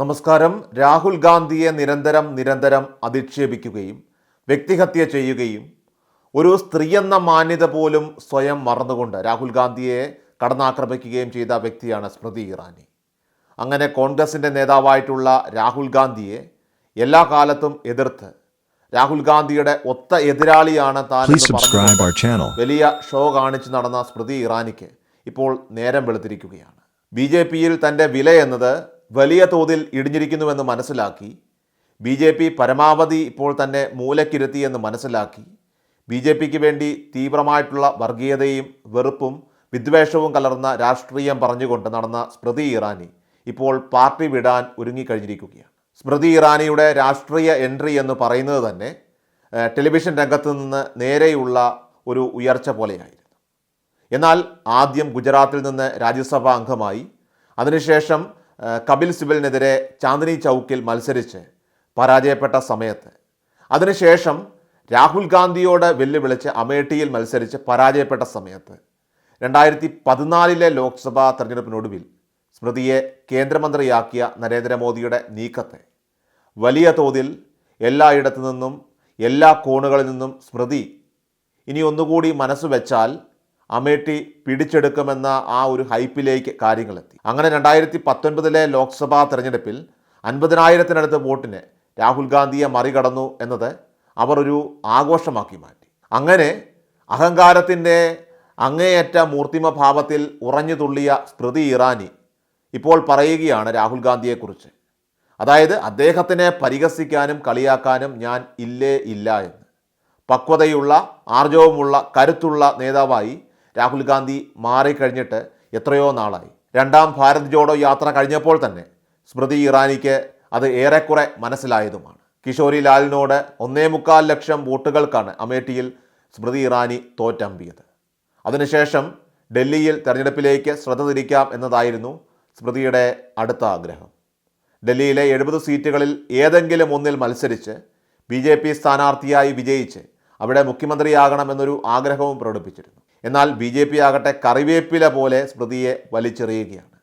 നമസ്കാരം. രാഹുൽ ഗാന്ധിയെ നിരന്തരം നിരന്തരം അധിക്ഷേപിക്കുകയും വ്യക്തിഹത്യ ചെയ്യുകയും ഒരു സ്ത്രീയെന്ന മാന്യത പോലും സ്വയം മറന്നുകൊണ്ട് രാഹുൽ ഗാന്ധിയെ കടന്നാക്രമിക്കുകയും ചെയ്ത വ്യക്തിയാണ് സ്മൃതി ഇറാനി. അങ്ങനെ കോൺഗ്രസിന്റെ നേതാവായിട്ടുള്ള രാഹുൽ ഗാന്ധിയെ എല്ലാ കാലത്തും എതിർത്ത് രാഹുൽ ഗാന്ധിയുടെ ഒത്ത എതിരാളിയാണ് താൻ. വലിയ ഷോ കാണിച്ച് നടന്ന സ്മൃതി ഇറാനിക്ക് ഇപ്പോൾ നേരം വെളുത്തിരിക്കുകയാണ്. ബി ജെ പിയിൽ തന്റെ വില എന്നത് വലിയ തോതിൽ ഇടിഞ്ഞിരിക്കുന്നുവെന്ന് മനസ്സിലാക്കി. ബി ജെ പി പരമാവധി ഇപ്പോൾ തന്നെ മൂലക്കിരുത്തിയെന്ന് മനസ്സിലാക്കി. ബി ജെ പിക്ക് വേണ്ടി തീവ്രമായിട്ടുള്ള വർഗീയതയും വെറുപ്പും വിദ്വേഷവും കലർന്ന രാഷ്ട്രീയം പറഞ്ഞുകൊണ്ട് നടന്ന സ്മൃതി ഇറാനി ഇപ്പോൾ പാർട്ടി വിടാൻ ഒരുങ്ങിക്കഴിഞ്ഞിരിക്കുകയാണ്. സ്മൃതി ഇറാനിയുടെ രാഷ്ട്രീയ എൻട്രി എന്ന് പറയുന്നത് തന്നെ ടെലിവിഷൻ രംഗത്ത് നിന്ന് നേരെയുള്ള ഒരു ഉയർച്ച പോലെയായിരുന്നു. എന്നാൽ ആദ്യം ഗുജറാത്തിൽ നിന്ന് രാജ്യസഭാ അംഗമായി അതിനുശേഷം കപിൽ സിബലിനെതിരെ ചാന്ദിനി ചൗക്കിൽ മത്സരിച്ച് പരാജയപ്പെട്ട സമയത്ത്. അതിനുശേഷം രാഹുൽ ഗാന്ധിയോട് വെല്ലുവിളിച്ച് അമേഠിയിൽ മത്സരിച്ച് പരാജയപ്പെട്ട സമയത്ത് രണ്ടായിരത്തി പതിനാലിലെ ലോക്സഭാ തെരഞ്ഞെടുപ്പിനൊടുവിൽ സ്മൃതിയെ കേന്ദ്രമന്ത്രിയാക്കിയ നരേന്ദ്രമോദിയുടെ നീക്കത്തെ വലിയ തോതിൽ എല്ലായിടത്തു നിന്നും എല്ലാ കോണുകളിൽ നിന്നും സ്മൃതി ഇനി ഒന്നുകൂടി മനസ്സ് വെച്ചാൽ അമേഠി പിടിച്ചെടുക്കുമെന്ന ആ ഒരു ഹൈപ്പിലേക്ക് കാര്യങ്ങളെത്തി. അങ്ങനെ രണ്ടായിരത്തി പത്തൊൻപതിലെ ലോക്സഭാ തെരഞ്ഞെടുപ്പിൽ അൻപതിനായിരത്തിനടുത്ത് വോട്ടിന് രാഹുൽ ഗാന്ധിയെ മറികടന്നു എന്നത് അവർ ഒരു ആഘോഷമാക്കി മാറ്റി. അങ്ങനെ അഹങ്കാരത്തിന്റെ അങ്ങേയറ്റ മൂർത്തിമ ഭാവത്തിൽ ഉറഞ്ഞു തുള്ളിയ സ്മൃതി ഇറാനി ഇപ്പോൾ പറയുകയാണ് രാഹുൽ ഗാന്ധിയെക്കുറിച്ച്. അതായത് അദ്ദേഹത്തിനെ പരിഹസിക്കാനും കളിയാക്കാനും ഞാൻ ഇല്ലേ ഇല്ല എന്ന്. പക്വതയുള്ള ആർജവമുള്ള കരുത്തുള്ള നേതാവായി രാഹുൽ ഗാന്ധി മാറിക്കഴിഞ്ഞിട്ട് എത്രയോ നാളായി. രണ്ടാം ഭാരത് ജോഡോ യാത്ര കഴിഞ്ഞപ്പോൾ തന്നെ സ്മൃതി ഇറാനിക്ക് അത് ഏറെക്കുറെ മനസ്സിലായതുമാണ്. കിഷോരി ലാലിനോട് ഒന്നേ മുക്കാൽ ലക്ഷം വോട്ടുകൾക്കാണ് അമേഠിയിൽ സ്മൃതി ഇറാനി തോറ്റമ്പിയത്. അതിനുശേഷം ഡൽഹിയിൽ തെരഞ്ഞെടുപ്പിലേക്ക് ശ്രദ്ധ തിരിക്കാം എന്നതായിരുന്നു സ്മൃതിയുടെ അടുത്ത ആഗ്രഹം. ഡൽഹിയിലെ എഴുപത് സീറ്റുകളിൽ ഏതെങ്കിലും ഒന്നിൽ മത്സരിച്ച് ബി ജെ പി സ്ഥാനാർത്ഥിയായി വിജയിച്ച് അവിടെ മുഖ്യമന്ത്രിയാകണമെന്നൊരു ആഗ്രഹവും പ്രകടിപ്പിച്ചിരുന്നു. എന്നാൽ ബി ജെ പി ആകട്ടെ കറിവേപ്പില പോലെ സ്മൃതിയെ വലിച്ചെറിയുകയാണ്.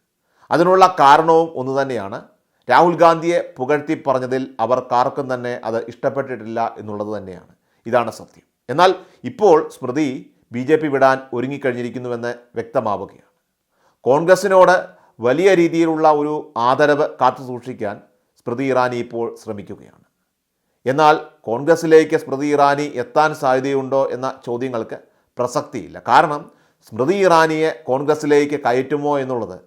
അതിനുള്ള കാരണവും ഒന്നു തന്നെയാണ്. രാഹുൽ ഗാന്ധിയെ പുകഴ്ത്തി പറഞ്ഞതിൽ അവർക്കാർക്കും തന്നെ അത് ഇഷ്ടപ്പെട്ടിട്ടില്ല എന്നുള്ളത് തന്നെയാണ്. ഇതാണ് സത്യം. എന്നാൽ ഇപ്പോൾ സ്മൃതി ബി ജെ പി വിടാൻ ഒരുങ്ങിക്കഴിഞ്ഞിരിക്കുന്നുവെന്ന് വ്യക്തമാവുകയാണ്. കോൺഗ്രസിനോട് വലിയ രീതിയിലുള്ള ഒരു ആദരവ് കാത്തു സൂക്ഷിക്കാൻ സ്മൃതി ഇറാനി ഇപ്പോൾ ശ്രമിക്കുകയാണ്. എന്നാൽ കോൺഗ്രസിലേക്ക് സ്മൃതി ഇറാനി എത്താൻ സാധ്യതയുണ്ടോ എന്ന ചോദ്യങ്ങൾക്ക് പ്രസക്തിയില്ല. കാരണം സ്മൃതി ഇറാനിയെ കോൺഗ്രസിലേക്ക് കയറ്റുമോ എന്നുള്ളത്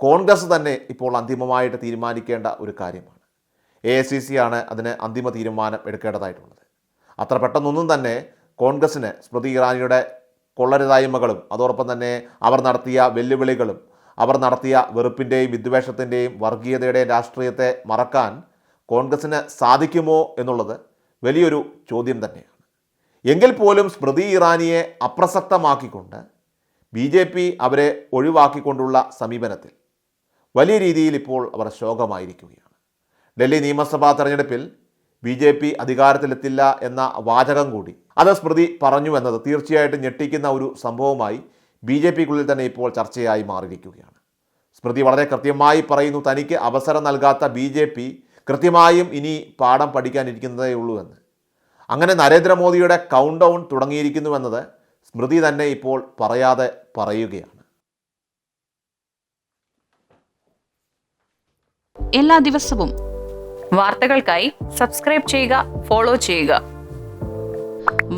കോൺഗ്രസ് തന്നെ ഇപ്പോൾ അന്തിമമായിട്ട് തീരുമാനിക്കേണ്ട ഒരു കാര്യമാണ്. എ ഐ സി സി ആണ് അതിന് അന്തിമ തീരുമാനം എടുക്കേണ്ടതായിട്ടുള്ളത്. അത്ര പെട്ടെന്നൊന്നും തന്നെ കോൺഗ്രസ്സിന് സ്മൃതി ഇറാനിയുടെ കൊള്ളരുതായ്മകളും അതോടൊപ്പം തന്നെ അവർ നടത്തിയ വെല്ലുവിളികളും അവർ നടത്തിയ വെറുപ്പിന്റെയും വിദ്വേഷത്തിന്റെയും വർഗീയതയുടെയും രാഷ്ട്രീയത്തെ മറക്കാൻ കോൺഗ്രസ്സിന് സാധിക്കുമോ എന്നുള്ളത് വലിയൊരു ചോദ്യം തന്നെയാണ്. എങ്കിൽ പോലും സ്മൃതി ഇറാനിയെ അപ്രസക്തമാക്കിക്കൊണ്ട് ബി ജെ പി അവരെ ഒഴിവാക്കിക്കൊണ്ടുള്ള സമീപനത്തിൽ വലിയ രീതിയിൽ ഇപ്പോൾ അവർ ശോകമായിരിക്കുകയാണ്. ഡൽഹി നിയമസഭാ തെരഞ്ഞെടുപ്പിൽ ബി ജെ പി അധികാരത്തിലെത്തില്ല എന്ന വാചകം കൂടി. അത് സ്മൃതി പറഞ്ഞു എന്നത് തീർച്ചയായിട്ടും ഞെട്ടിക്കുന്ന ഒരു സംഭവമായി ബി ജെ പിക്കുള്ളിൽ തന്നെ ഇപ്പോൾ ചർച്ചയായി മാറിയിരിക്കുകയാണ്. സ്മൃതി വളരെ കൃത്യമായി പറയുന്നു തനിക്ക് അവസരം നൽകാത്ത ബി ജെ പി കൃത്യമായും ഇനി പാഠം പഠിക്കാനിരിക്കുന്നതേ ഉള്ളൂ എന്ന്. അങ്ങനെ നരേന്ദ്രമോദിയുടെ കൗണ്ട് ഡൗൺ തുടങ്ങിയിരിക്കുന്നുവെന്നത് സ്മൃതി തന്നെ ഇപ്പോൾ പറയാതെ പറയുകയാണ്. എല്ലാ ദിവസവും വാർത്തകൾക്കായി സബ്സ്ക്രൈബ് ചെയ്യുക ഫോളോ ചെയ്യുക.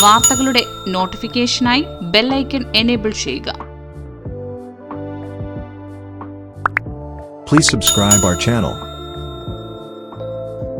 വാർത്തകളുടെ നോട്ടിഫിക്കേഷനായി ബെല്ലൈക്കൺ എനേബിൾ ചെയ്യുക. Please subscribe our channel.